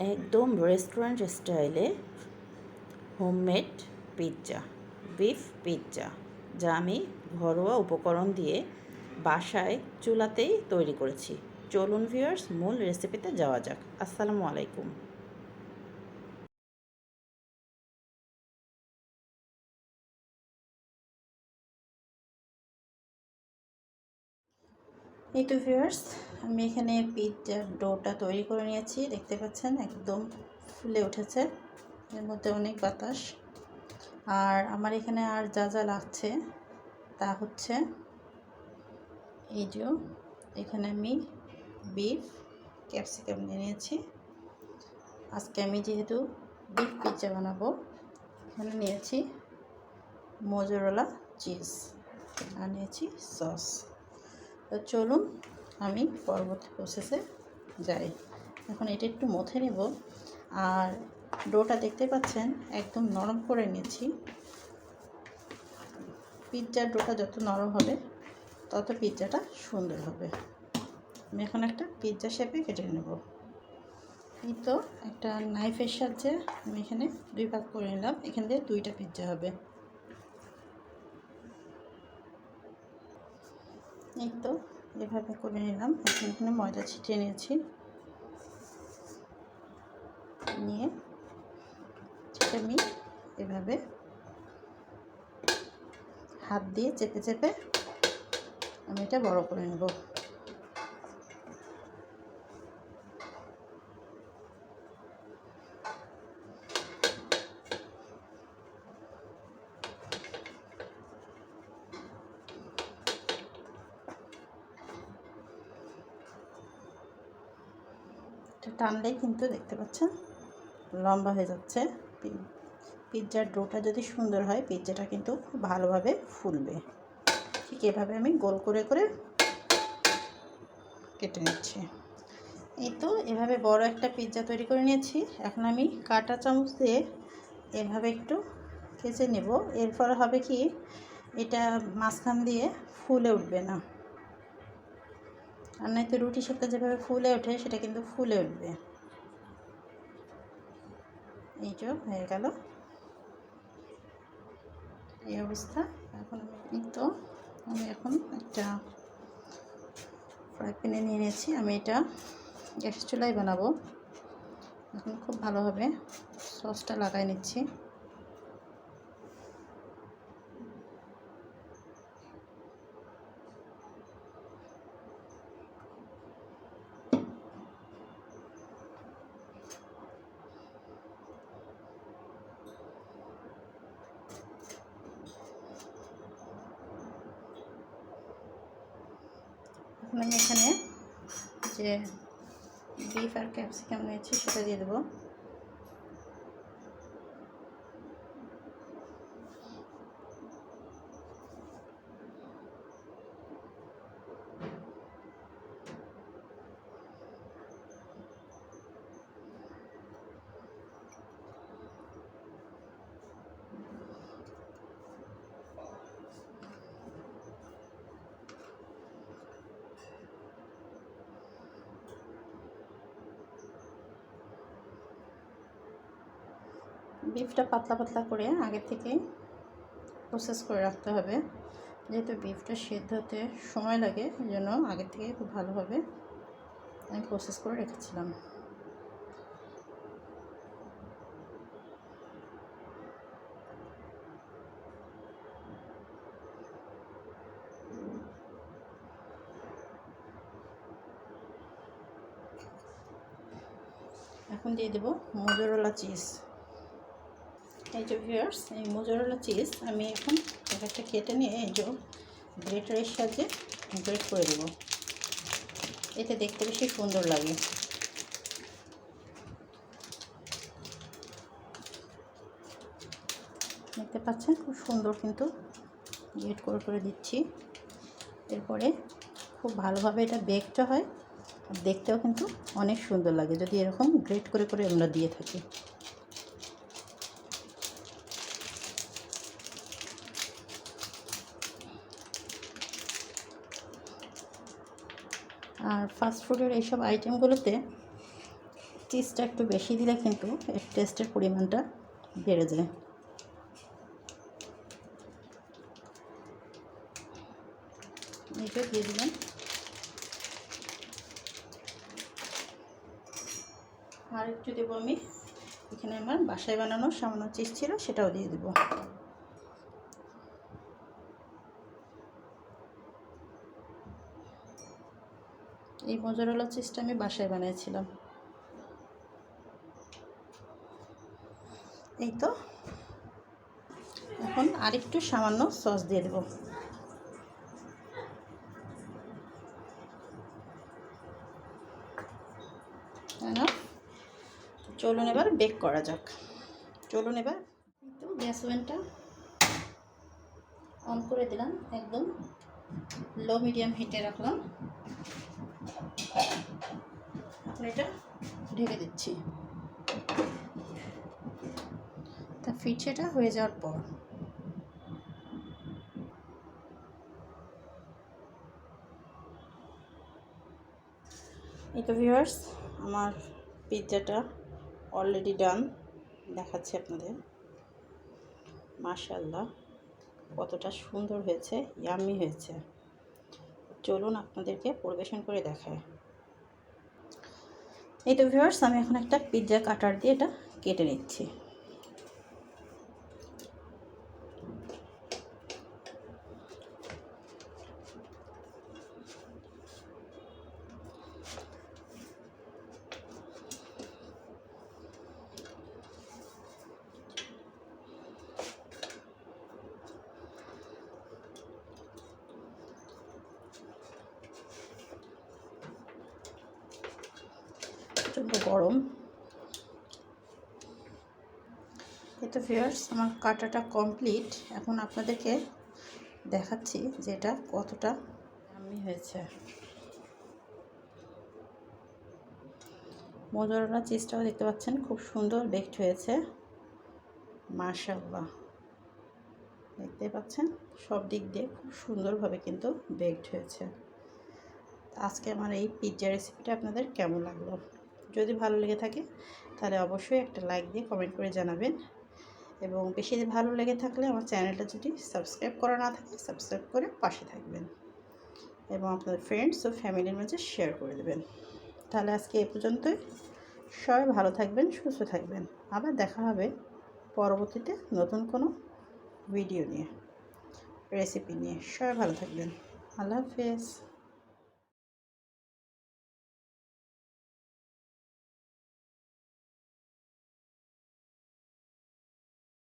একদম রেস্টুরেন্ট স্টাইলে homemade pizza beef pizza যা আমি ঘরোয়া উপকরণ দিয়ে বাসায় চুলাতেই তৈরি করেছি। চলুন ভিউয়ার্স মূল রেসিপিতে যাওয়া যাক। আসসালামু আলাইকুম। এই তো ভিউয়ার্স আমি এখানে পিৎজার ডোটা তৈরি করে নিয়েছি। দেখতে পাচ্ছেন, একদম ফুলে উঠেছে। এর মধ্যে অনেক বাতাস। আর আমার এখানে আর যা যা লাগছে, তা হচ্ছে এই যে, এখানে আমি বিফ, ক্যাপসিকাম নিয়ে নিয়েছি। আজকে আমি যেহেতু বিফ পিৎজা বানাবো, এখানে নিয়েছি মোজরোলা চিজ। আর নিয়েছি সস। তো চলুন আমি পরবর্তী প্রসেসে যাই। এখন এটা একটু মথে নেব। আর ডোটা দেখতে পাচ্ছেন, একদম নরম করে নিয়েছি। পিৎজার ডোটা যত নরম হবে, তত পিৎজাটা সুন্দর হবে। আমি এখন একটা পিৎজা শেপে কেটে নেব। এই তো একটা নাইফের সাহায্যে আমি এখানে দুই ভাগ করে নিলাম। এখান দিয়ে দুইটা পিৎজা হবে। এই তো, এভাবে করে নিলাম। এখন ময়দা ছিটিয়ে নিয়েছি। নিয়ে আমি এভাবে। হাত দিয়ে চেপে চেপে আমি এটা বড় করে নেব। এটা টানলেই কিন্তু দেখতে পাচ্ছেন লম্বা হয়ে যাচ্ছে। পিৎজার ডোটা যদি সুন্দর হয়, পিৎজাটা কিন্তু খুব ভালোভাবে ফুলবে। ঠিক এভাবে আমি গোল করে করে কেটে নিচ্ছি। এই তো এভাবে বড় একটা পিৎজা তৈরি করে নিয়েছি। এখন আমি কাটা চামচ দিয়ে এভাবে একটু কেচে নেব। এর ফলে হবে কি, এটা মাঝখান দিয়ে ফুলে উঠবে না। আর নয়তো রুটি সেটা যেভাবে ফুলে ওঠে, সেটা কিন্তু ফুলে উঠবে। এই যে হয়ে গেল। এই অবস্থা। এখন আমি তো আমি এখন একটা ফ্রাই প্যানে নিয়ে নিয়েছি। আমি এটা গ্যাসের চুলাই বানাবো। এখন খুব ভালোভাবে সসটা লাগাই নিচ্ছি। এখন আমি এখানে যে বিফ আর ক্যাপসিকাম নিয়েছি সেটা দিয়ে দেবো। বিফটা পাতলা পাতলা করে আগে থেকে প্রসেস করে রাখতে হবে। যেহেতু বিফটা সেদ্ধ হতে সময় লাগে, এই জন্য আগে থেকে খুব ভালোভাবে আমি প্রসেস করে রেখেছিলাম। এখন দিয়ে দেবো মোজরোলা চিজ এই যে ভিউয়ার্স এই মোজরোলা চিজ আমি এখন একটা কেটে নিয়ে এই যে গ্রেটারের সাহায্যে গ্রেট করে দেবো। এতে দেখতে বেশি সুন্দর লাগে। দেখতে পাচ্ছেন খুব সুন্দর কিন্তু গ্রেট করে করে দিচ্ছি। এরপরে খুব ভালোভাবে এটা বেকটা হয় দেখতেও কিন্তু অনেক সুন্দর লাগে যদি এরকম গ্রেট করে করে আমরা দিয়ে থাকি। আর ফাস্ট ফুডের এইসব আইটেমগুলোতে চিজটা একটু বেশি দিলে কিন্তু এর টেস্টের পরিমাণটা বেড়ে যায়। এটা দিয়ে দিলাম। আর একটু দেবো আমি। এখানে আমার বাসায় বানানো সামান্য চিজ ছিল, সেটাও দিয়ে দেবো। এই মজারলা চিজটা আমি বাসায় বানিয়েছিলাম। এই তো। এখন আরেকটু সামান্য সস দিয়ে দেবো। চলুন এবার বেক করা যাক। চলুন এবার। গ্যাস ওভেনটা অন করে দিলাম, একদম লো মিডিয়াম হিটে রাখলাম। এটা ঢেকে দিচ্ছি। তা ফিটছেটা হয়ে যাওয়ার পর। এই তো ভিউয়ার্স আমার পিৎজাটা অলরেডি ডান দেখাচ্ছি আপনাদের। মাশাল্লাহ কতটা সুন্দর হয়েছে ইয়াম্মি হয়েছে। চলুন আপনাদেরকে পরিবেশন করে দেখায়। এই তো ভিউয়ার্স আমি এখন একটা পিৎজা কাটার দিয়ে এটা কেটে নিচ্ছি। প্রচণ্ড গরম। এই তো ভিউয়ার্স আমার কাটাটা কমপ্লিট এখন আপনাদেরকে দেখাচ্ছি যে এটা কতটা আমি হয়েছে। মোজরলা চিজটাও দেখতে পাচ্ছেন, খুব সুন্দর বেকড হয়েছে। মাশাল্লাহ দেখতে পাচ্ছেন, সব দিক দিয়ে খুব সুন্দরভাবে কিন্তু বেকড হয়েছে। আজকে আমার এই পিৎজা রেসিপিটা আপনাদের কেমন লাগল? যদি ভালো লেগে থাকে, তাহলে অবশ্যই একটা লাইক দিয়ে কমেন্ট করে জানাবেন। এবং বেশি ভালো লেগে থাকলে আমার চ্যানেলটা যদি সাবস্ক্রাইব করা না থাকে সাবস্ক্রাইব করে পাশে থাকবেন। এবং আপনাদের ফ্রেন্ডস ও ফ্যামিলির মাঝে শেয়ার করে দেবেন। তাহলে আজকে এ পর্যন্তই। সবাই ভালো থাকবেন, সুস্থ থাকবেন। আবার দেখা হবে পরবর্তীতে নতুন কোনো ভিডিও নিয়ে রেসিপি নিয়ে। সবাই ভালো থাকবেন। আল্লাহ হাফেজ।